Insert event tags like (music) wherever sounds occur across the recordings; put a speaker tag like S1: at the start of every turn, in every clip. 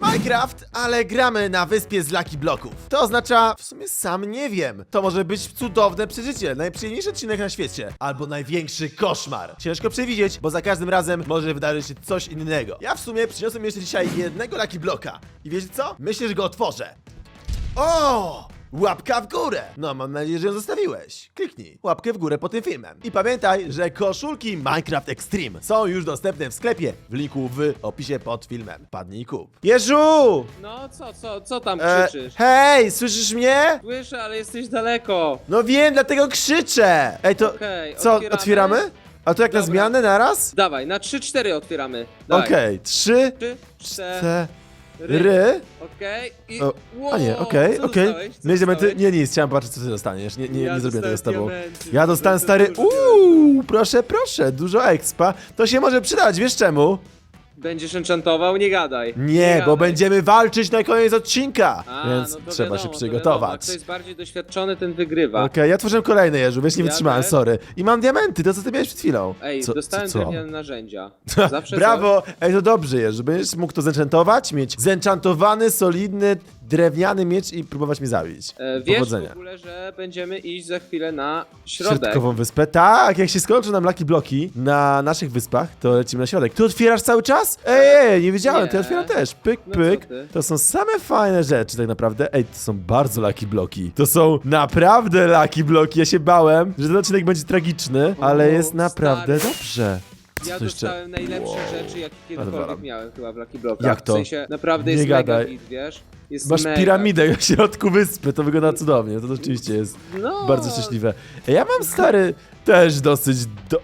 S1: Minecraft, ale gramy na wyspie z Lucky Bloków. To oznacza, w sumie sam nie wiem. To może być cudowne przeżycie, najprzyjemniejszy odcinek na świecie, albo największy koszmar. Ciężko przewidzieć, bo za każdym razem może wydarzyć się coś innego. Ja w sumie przyniosłem jeszcze dzisiaj jednego Lucky Bloka. I wiecie co? Myślę, że go otworzę. O! Łapka w górę! No, mam nadzieję, że ją zostawiłeś. Kliknij łapkę w górę pod tym filmem. I pamiętaj, że koszulki Minecraft Extreme są już dostępne w sklepie w linku w opisie pod filmem. Padnij kup. Jeżu!
S2: No co, co, co tam
S1: E,
S2: krzyczysz?
S1: hej, słyszysz mnie?
S2: Słyszę, ale jesteś daleko.
S1: No wiem, dlatego krzyczę! Ej, to
S2: Okej,
S1: co,
S2: otwieramy?
S1: otwieramy? A to jak na
S2: Dobra.
S1: zmianę naraz?
S2: Dawaj, na 3-4 otwieramy.
S1: Okej, trzy,
S2: Trzy, cztery.
S1: Cztery...
S2: Okej. I...
S1: O,
S2: Wow,
S1: a nie, okej,
S2: co
S1: okej.
S2: dostałeś? Co
S1: diamenty,
S2: dostałeś?
S1: nie, nic, chciałem zobaczyć, co ty dostaniesz. Nie, nie,
S2: Ja
S1: nie zrobię tego z
S2: dostałem
S1: tobą.
S2: diamenty,
S1: Ja dostałem stary.
S2: dużo
S1: Uuu, proszę, proszę, dużo expa. To się może przydać, wiesz czemu?
S2: Będziesz enchantował? Nie gadaj.
S1: Nie, bo
S2: gadaj.
S1: będziemy walczyć na koniec odcinka.
S2: A,
S1: więc
S2: no to
S1: trzeba
S2: wiadomo,
S1: się
S2: to
S1: przygotować.
S2: wiadomo. Kto jest bardziej doświadczony, ten wygrywa.
S1: Okej, ja tworzyłem kolejny jeżu, wiesz, nie
S2: Ja
S1: wytrzymałem,
S2: też.
S1: sorry. I mam diamenty, to co ty miałeś przed chwilą.
S2: Ej,
S1: co,
S2: dostałem
S1: co, co?
S2: drewniane narzędzia. (laughs) Zawsze
S1: Brawo! Ej, to dobrze że będziesz mógł to zenchantować, mieć zenchantowany, solidny, drewniany miecz i próbować mnie zabić.
S2: E, wiesz
S1: Powodzenia.
S2: w ogóle, że będziemy iść za chwilę na środek.
S1: Środkową wyspę. Tak, jak się skończą nam Lucky Bloki na naszych wyspach, to lecimy na środek. Ty otwierasz cały czas? Ej, ej, nie wiedziałem,
S2: Nie.
S1: ty otwieram też. Pyk,
S2: No co
S1: pyk.
S2: ty?
S1: To są same fajne rzeczy tak naprawdę. Ej, to są bardzo Lucky Bloki. To są naprawdę Lucky Bloki. Ja się bałem, że ten odcinek będzie tragiczny, ale
S2: O,
S1: jest naprawdę
S2: stary.
S1: dobrze. Co
S2: Ja
S1: to jeszcze?
S2: dostałem najlepsze
S1: Wow.
S2: rzeczy, jakie
S1: Odwalam.
S2: kiedykolwiek miałem chyba w Lucky Blockach.
S1: Jak to?
S2: W sensie, naprawdę
S1: Nie
S2: jest
S1: gadaj.
S2: mega git, wiesz? Jest
S1: Masz
S2: mega.
S1: piramidę w środku wyspy, to wygląda cudownie. To rzeczywiście jest
S2: No.
S1: bardzo szczęśliwe. Ja mam stary też dosyć do...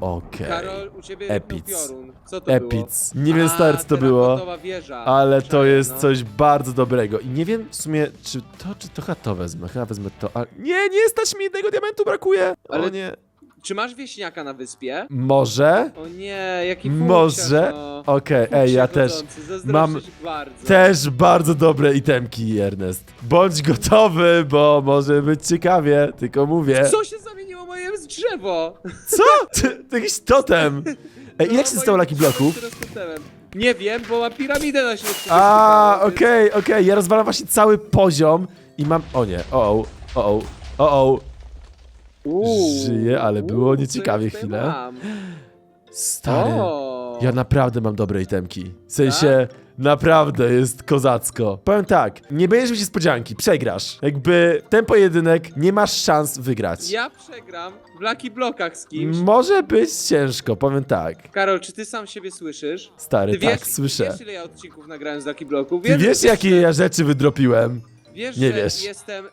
S1: Okej.
S2: Karol, u ciebie
S1: Epic.
S2: Epic. piorun. Co to
S1: Epic.
S2: było?
S1: Nie wiem stary co to było.
S2: terrakotowa wieża.
S1: Ale to
S2: Czekaj,
S1: jest
S2: no.
S1: coś bardzo dobrego. I nie wiem w sumie, czy to, czy to chyba to wezmę. Chyba wezmę to. Ale... Nie, nie stać mi jednego diamentu, brakuje.
S2: Ale-
S1: O nie.
S2: Czy masz wieśniaka na wyspie?
S1: Może?
S2: O nie, jaki fuksiarz,
S1: Może?
S2: no.
S1: Okej, ej, ja
S2: Fuksiak
S1: też.
S2: chodzący, zazdroszczę
S1: mam
S2: ci bardzo.
S1: Też bardzo dobre itemki, Ernest. Bądź gotowy, bo może być ciekawie, tylko mówię.
S2: Co się zamieniło moje drzewo?
S1: Co? Ty, to jakiś totem. (laughs) Ej, ile
S2: No,
S1: zostało
S2: moje
S1: Lucky Bloków?
S2: drzewo, które z totemem. Nie wiem, bo mam piramidę na środku.
S1: A, okej, okej, ja rozwalam właśnie cały poziom i mam... O nie, o, o, o, o, o,
S2: Uuu,
S1: Żyję, ale było
S2: uuu,
S1: nieciekawie
S2: tutaj
S1: chwilę.
S2: mam?
S1: Stary,
S2: O.
S1: ja naprawdę mam dobre itemki. W sensie, naprawdę jest kozacko. Powiem tak, nie będziesz mieć niespodzianki, przegrasz. Jakby ten pojedynek nie masz szans wygrać.
S2: Ja przegram w Lucky Blockach z kimś.
S1: Może być ciężko, powiem tak.
S2: Karol, czy ty sam siebie słyszysz?
S1: Stary,
S2: Ty wiesz,
S1: tak, słyszę.
S2: Wiesz, ile ja odcinków nagrałem z Lucky Blocków?
S1: Ty wiesz, jakie ja rzeczy wydropiłem?
S2: Wiesz,
S1: nie
S2: że
S1: wiesz.
S2: jestem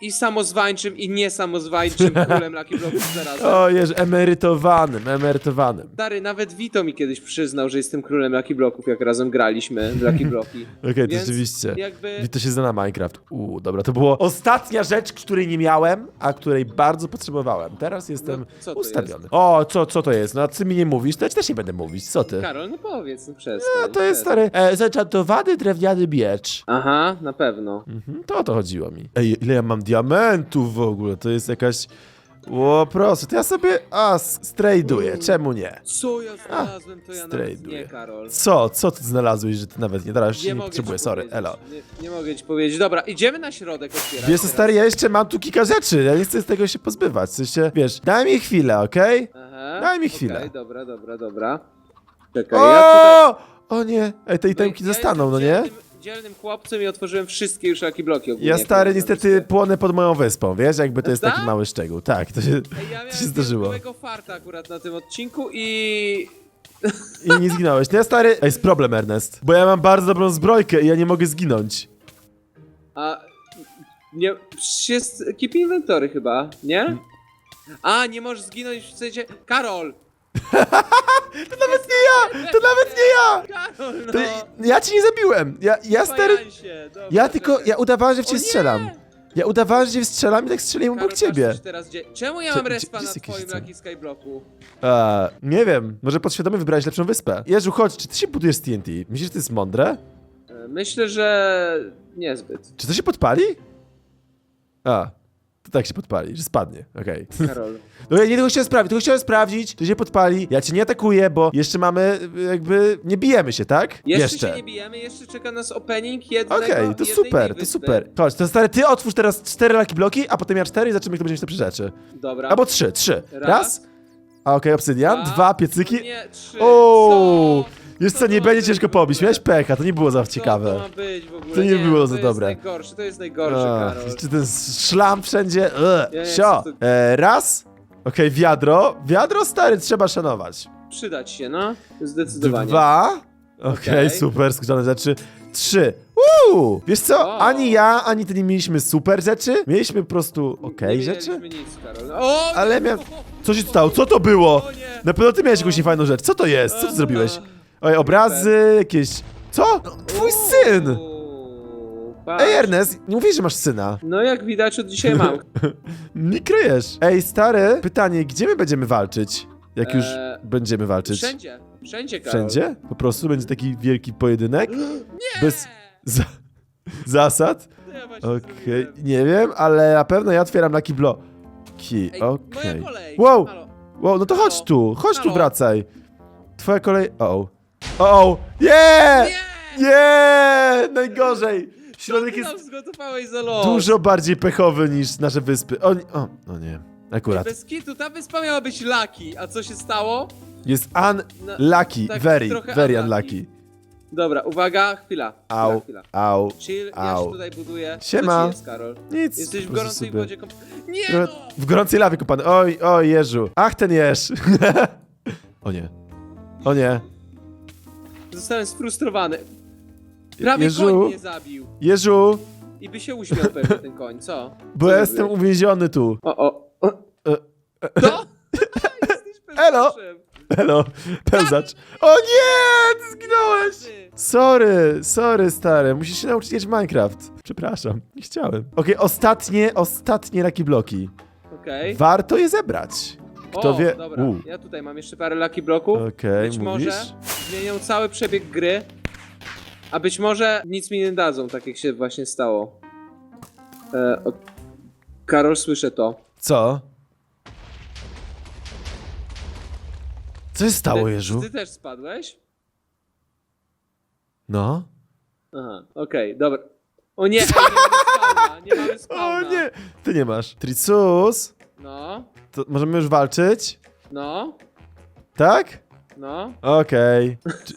S2: i samozwańczym, i niesamozwańczym królem Lucky Blocków zarazem.
S1: O, jeż, emerytowanym, emerytowanym.
S2: Stary, nawet Vito mi kiedyś przyznał, że jestem królem Lucky Blocków, jak razem graliśmy w Lucky (laughs) Blocki.
S1: Okej, to
S2: Więc
S1: rzeczywiście.
S2: Jakby...
S1: Wito się zna na Minecraft. Uuu, dobra, to było ostatnia rzecz, której nie miałem, a której bardzo potrzebowałem. Teraz jestem
S2: No, co to
S1: ustawiony. O, co, co to jest? No, a ty mi nie mówisz, to ja ci też nie będę mówić. Co ty?
S2: Karol, no powiedz, no przestań.
S1: A to jest
S2: przestań.
S1: stary e, zenchantowany drewniany miecz.
S2: Aha, na pewno.
S1: Mhm, to o to chodziło mi. Ej, ile ja mam diamentów w ogóle? To jest jakaś... O, proszę, to ja sobie... A, strajduję, czemu nie?
S2: Co ja znalazłem, to ja nawet
S1: strajduję.
S2: nie, Karol.
S1: Co? Co ty znalazłeś, że ty nawet nie teraz
S2: Nie
S1: nie,
S2: mogę
S1: potrzebuję, sorry,
S2: powiedzieć.
S1: elo.
S2: Nie, nie mogę ci powiedzieć. Dobra, idziemy na środek otwierać
S1: Wiesz co,
S2: teraz.
S1: stary, ja jeszcze mam tu kilka rzeczy, ja nie chcę z tego się pozbywać, w sensie, wiesz, daj mi chwilę, okej?
S2: Aha,
S1: Daj mi chwilę.
S2: Okej, dobra, dobra, dobra. Czekaj, ja tutaj...
S1: O! O nie, ej, te itemki
S2: ja
S1: zostaną, no
S2: jestem
S1: nie?
S2: Dzielnym chłopcem i otworzyłem wszystkie już Lucky Bloki ogólnie.
S1: Ja stary niestety płonę pod moją wyspą, wiesz, jakby to jest taki
S2: Tak?
S1: mały szczegół, tak, to się,
S2: Ej, ja
S1: to
S2: miałem
S1: się zdarzyło.
S2: zdarzyło. farta akurat na tym odcinku i...
S1: I nie zginąłeś. No ja stary, ej, jest problem, Ernest, bo ja mam bardzo dobrą zbrojkę i ja nie mogę zginąć.
S2: A... Nie... przecież Jest keep inventory chyba, nie? A, nie możesz zginąć w sensie... Karol! (laughs)
S1: To nawet nie ja, to nawet nie ja!
S2: Karol, no!
S1: To, ja ci nie zabiłem, ja, ja stary,
S2: Fajansie, dobra,
S1: ja tylko, ja udawałem, że w
S2: O
S1: ciebie
S2: nie!
S1: strzelam. Ja udawałem, że ciebie strzelam i tak strzeliłem
S2: Karol,
S1: obok ciebie.
S2: patrz, Teraz gdzie... Czemu ja
S1: Cze-
S2: mam
S1: gdzie-
S2: respa
S1: gdzie
S2: na
S1: jest jakiś
S2: twoim? Lucky Skyblocku?
S1: A, nie wiem, może podświadomie wybrałeś lepszą wyspę. Jeżu, chodź, czy ty się budujesz z TNT? Myślisz, że to jest mądre?
S2: E, Myślę, że niezbyt.
S1: Czy to się podpali? A, To tak się podpali, że spadnie, okej.
S2: Karol. (laughs)
S1: No ja nie tego chciałem sprawdzić, tylko chciałem sprawdzić, czy się podpali. Ja cię nie atakuję, bo jeszcze mamy, jakby, nie bijemy się, tak?
S2: Jeszcze, się nie bijemy, jeszcze czeka nas opening jednego
S1: Okej, to
S2: jednej
S1: super, to
S2: wyspy.
S1: super. Chodź, to stary, ty otwórz teraz cztery laki bloki, a potem ja cztery i zobaczymy, kto będzie mieć lepsze rzeczy.
S2: Dobra.
S1: Albo trzy, trzy.
S2: Raz.
S1: Raz. A okej, obsydian,
S2: Dwa.
S1: dwa, piecyki.
S2: Nie, trzy.
S1: O,
S2: Co?
S1: Wiesz
S2: Co
S1: nie
S2: to
S1: będzie ciężko pobić, miałeś pecha, to nie było za
S2: Co
S1: ciekawe.
S2: to ma być w ogóle?
S1: To nie było za
S2: to
S1: dobre.
S2: jest najgorsze, to jest najgorsze,
S1: Ach,
S2: Karol.
S1: czy ten szlam wszędzie? Ugh,
S2: Nie,
S1: Sio.
S2: co to-
S1: E, raz. Okej, wiadro. Wiadro stary, trzeba szanować.
S2: Przydać się, no. Zdecydowanie.
S1: Dwa. Okej,
S2: Okej.
S1: super, skrócone rzeczy. Trzy. Uuu! Wiesz co,
S2: O.
S1: ani ja, ani ty nie mieliśmy super rzeczy. Mieliśmy po prostu okej
S2: nie
S1: rzeczy.
S2: mieliśmy nic, Karol. O,
S1: Ale miałem- Co się stało? Co to było?
S2: O nie.
S1: Na pewno ty miałeś jakąś niefajną rzecz. Co to jest? Co ty zrobiłeś? Oj, obrazy, jakieś... Co? Twój syn!
S2: Uuu, patrz.
S1: Ej, Ernest, nie mówisz, że masz syna.
S2: No jak widać od dzisiaj mam. (laughs)
S1: Nie kryjesz. Ej, stary, pytanie, gdzie my będziemy walczyć? Jak już
S2: Eee,
S1: będziemy walczyć?
S2: Wszędzie, wszędzie, Karol.
S1: Wszędzie? Po prostu będzie taki wielki pojedynek? (gasps)
S2: Nie!
S1: Bez za (laughs) zasad?
S2: To ja właśnie
S1: Okej,
S2: zrobiłem.
S1: nie wiem, ale na pewno ja otwieram Lucky Block. Ki,
S2: Ej,
S1: okej.
S2: moja kolej.
S1: Wow.
S2: Halo.
S1: Wow, no to chodź tu, chodź tu
S2: Halo?
S1: wracaj. Twoja kolej... O, o. O, nie!
S2: Nie!
S1: Nie! Najgorzej! Środek jest
S2: nam zgotowałeś za los?
S1: dużo bardziej pechowy niż nasze wyspy. O, nie- o, o nie. Akurat.
S2: Bez kitu, ta wyspa miała być Lucky, a co się stało?
S1: Jest
S2: No,
S1: unlucky,
S2: tak
S1: very,
S2: trochę
S1: very
S2: unlucky.
S1: unlucky.
S2: Dobra, uwaga, chwila.
S1: Au,
S2: Chwila, chwila.
S1: au.
S2: Chill, ja
S1: Au.
S2: się tutaj buduję.
S1: Siema.
S2: Co ci jest, Karol?
S1: Nic.
S2: Jesteś
S1: po
S2: w
S1: prostu
S2: gorącej
S1: sobie.
S2: wodzie komp... Nie
S1: Trochę
S2: no!
S1: W gorącej lawie kopany. Oj, oj, Jeżu. Ach, ten jeż. (laughs) o nie. O nie.
S2: Zostałem sfrustrowany. Prawie
S1: Jeżu.
S2: koń mnie zabił.
S1: Jeżu,
S2: I by się uśmiał pewnie ten koń, co?
S1: bo
S2: Co
S1: ja jestem uwięziony tu.
S2: O, o, o.
S1: E,
S2: To? Jesteś (laughs)
S1: Elo.
S2: pełzaczem.
S1: Hello, pełzacz. O nie, ty zginąłeś. Sorry, sorry, stary. Musisz się nauczyć w Minecraft. Przepraszam, nie chciałem. Okej, ostatnie, ostatnie Lucky Bloki.
S2: Okej.
S1: Warto je zebrać. Kto
S2: o,
S1: wie...
S2: dobra.
S1: U.
S2: Ja tutaj mam jeszcze parę lucky bloków.
S1: Okej,
S2: być
S1: mówisz?
S2: może zmienią cały przebieg gry. A być może nic mi nie dadzą, tak jak się właśnie stało. E, o, Karol, słyszę to.
S1: Co? Co się stało,
S2: Ty,
S1: Jeżu?
S2: Ty też spadłeś?
S1: No.
S2: Aha, okej, dobra. O nie, ej, (laughs) nie mamy spawna, nie mamy
S1: O
S2: spawna.
S1: nie! Ty nie masz. Tricus, to możemy już walczyć?
S2: no,
S1: Tak?
S2: no.
S1: Okej. Czy-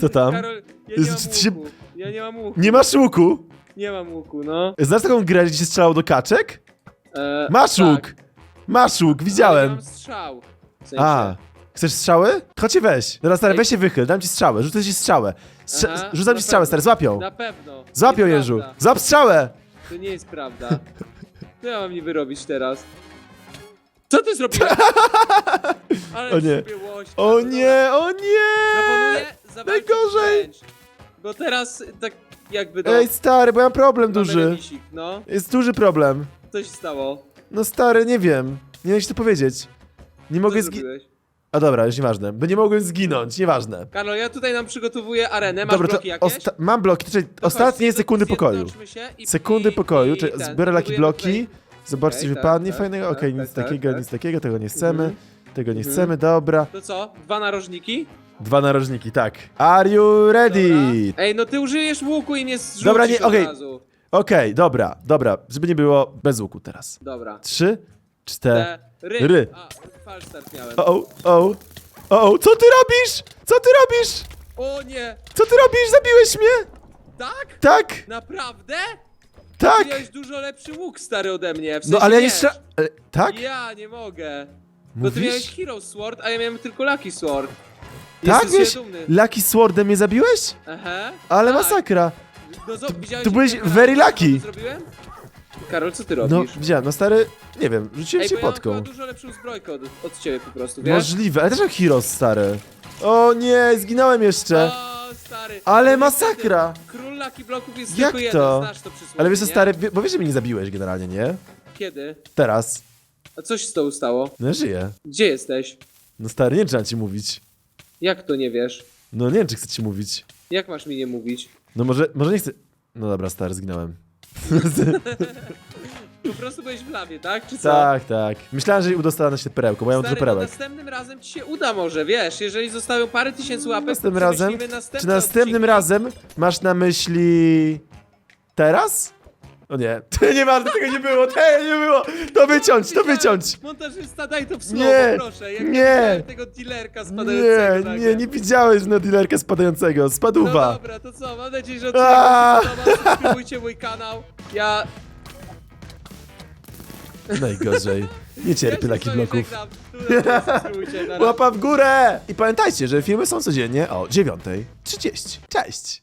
S1: Co tam?
S2: Karol, ja
S1: Jezu,
S2: nie
S1: czy ty się-
S2: łuku. Ja nie mam łuku.
S1: Nie masz łuku?
S2: Nie mam łuku, no.
S1: Znasz taką grę, gdzie się strzelało do kaczek?
S2: E,
S1: Masz
S2: tak.
S1: łuk! Masz łuk,
S2: Ale
S1: widziałem.
S2: nie mam strzał. W sensie.
S1: A, chcesz strzały? Chodź się weź. Teraz stary,
S2: Ej.
S1: weź się wychyl, dam ci strzałę, rzucę ci strzałę. Strze
S2: Aha,
S1: rzucam
S2: na
S1: ci strzałę,
S2: pewno.
S1: stary, złapią.
S2: Na pewno.
S1: Złapią,
S2: Nieprawda.
S1: Jeżu. Złap strzałę!
S2: To nie jest prawda. Co ja mam niby robić teraz? Co ty zrobiłeś? (laughs) Ale
S1: O nie.
S2: sobie łoś.
S1: O
S2: Dobra,
S1: nie, o nie!
S2: Proponuję zawalczyć
S1: Najgorzej.
S2: wręcz. Bo teraz tak jakby do...
S1: Ej, stary, bo ja mam problem
S2: mamy
S1: duży.
S2: remisik, No,
S1: Jest duży problem.
S2: co się stało?
S1: No stary, nie wiem. Nie wiem, jak ci to powiedzieć. Nie
S2: Co
S1: mogę zginąć.
S2: zrobiłeś?
S1: A dobra, już nieważne. Bo nie mogłem zginąć, nieważne.
S2: Karol, ja tutaj nam przygotowuję arenę. Masz
S1: Dobra,
S2: bloki jakieś?
S1: osta- mam bloki, czyli
S2: To
S1: ostatnie
S2: chodź,
S1: sekundy pokoju.
S2: zjednoczmy się i-
S1: Sekundy
S2: i-
S1: pokoju,
S2: i
S1: czyli
S2: ten,
S1: zbiorę laki
S2: budujemy
S1: bloki.
S2: tutaj-
S1: Zobaczcie,
S2: Okej,
S1: czy
S2: tak,
S1: wypadnie
S2: tak,
S1: fajnego.
S2: tak,
S1: Okej,
S2: tak,
S1: nic
S2: tak,
S1: takiego,
S2: tak.
S1: nic takiego, tego nie chcemy.
S2: Mhm.
S1: Tego nie
S2: Mhm.
S1: chcemy, dobra.
S2: To co? Dwa narożniki?
S1: Dwa narożniki, tak. Are you ready?
S2: Dobra. Ej, no ty użyjesz łuku i mnie zrzucisz
S1: Dobra, nie,
S2: od
S1: okej.
S2: razu.
S1: Okej, dobra, dobra. Żeby nie było bez łuku teraz.
S2: Dobra.
S1: Trzy, cztery.
S2: Te
S1: ry.
S2: A, falstart miałem.
S1: O, o, o, o, co ty robisz? Co ty robisz?
S2: O nie!
S1: Co ty robisz? Zabiłeś mnie?
S2: Tak?
S1: Tak,
S2: Naprawdę?
S1: Tak.
S2: Miałeś dużo lepszy łuk stary ode mnie. W sensie
S1: No ale ja nie
S2: wiesz,
S1: strzela... ale- Tak?
S2: Ja nie mogę. Bo ty
S1: Mówisz?
S2: miałeś Hero Sword, a ja miałem tylko Lucky Sword.
S1: Tak,
S2: Jesteś
S1: wiesz?
S2: dumny.
S1: Lucky Swordem mnie zabiłeś?
S2: Aha.
S1: Ale
S2: tak.
S1: masakra.
S2: No, zo- widziałeś,
S1: ty byłeś
S2: jak
S1: very lucky.
S2: zrobiłem? Karol, co ty
S1: No,
S2: robisz?
S1: widziałem, no stary, nie wiem, rzuciłem
S2: Ej,
S1: cię
S2: bo ja mam dużo lepszą zbrojkę od, od ciebie po prostu, wiesz?
S1: Możliwe, ale też jak Heroes, stary. O nie, zginąłem jeszcze.
S2: O, stary.
S1: Ale masakra.
S2: Król Lucky Bloków jest
S1: Jak
S2: tylko jeden,
S1: to?
S2: znasz to przysłowie,
S1: Ale wiesz co,
S2: nie?
S1: stary, wie- bo wiesz, że mnie nie zabiłeś generalnie, nie?
S2: Kiedy?
S1: Teraz.
S2: A co się z tobą stało?
S1: No ja żyję.
S2: Gdzie jesteś?
S1: No stary, nie wiem, czy mam ci mówić.
S2: Jak to nie wiesz?
S1: No nie wiem, czy chcę ci mówić.
S2: Jak masz mi nie mówić?
S1: No może, może nie chcę... No dobra, stary, zginąłem. (laughs)
S2: Po prostu byłeś w lawie, tak? Czy co?
S1: Tak, tak. Myślałem, że udostanę się perełką, bo ja mam dużo
S2: no
S1: perełek.
S2: następnym razem ci się uda może, wiesz, jeżeli zostawią parę tysięcy łapek,
S1: Następnym
S2: to
S1: razem?
S2: przemyślimy następne
S1: Czy następnym
S2: odcinki.
S1: razem masz na myśli... Teraz? O nie, (laughs) nie ważne, tego nie było, tego nie było! To wyciąć, to wyciąć!
S2: Montażysta, daj to w słowo,
S1: Nie,
S2: proszę. Jak
S1: nie.
S2: widziałem tego dealerka spadającego
S1: Nie,
S2: nagle.
S1: nie, nie widziałeś na dealerkę spadającego,
S2: No dobra, to co, mam nadzieję, że odcinek wam się podobał, subskrybujcie mój kanał. Ja...
S1: Najgorzej. Nie cierpię takich bloków. (laughs) Łapa w górę! I pamiętajcie, że filmy są codziennie o 9.30. Cześć!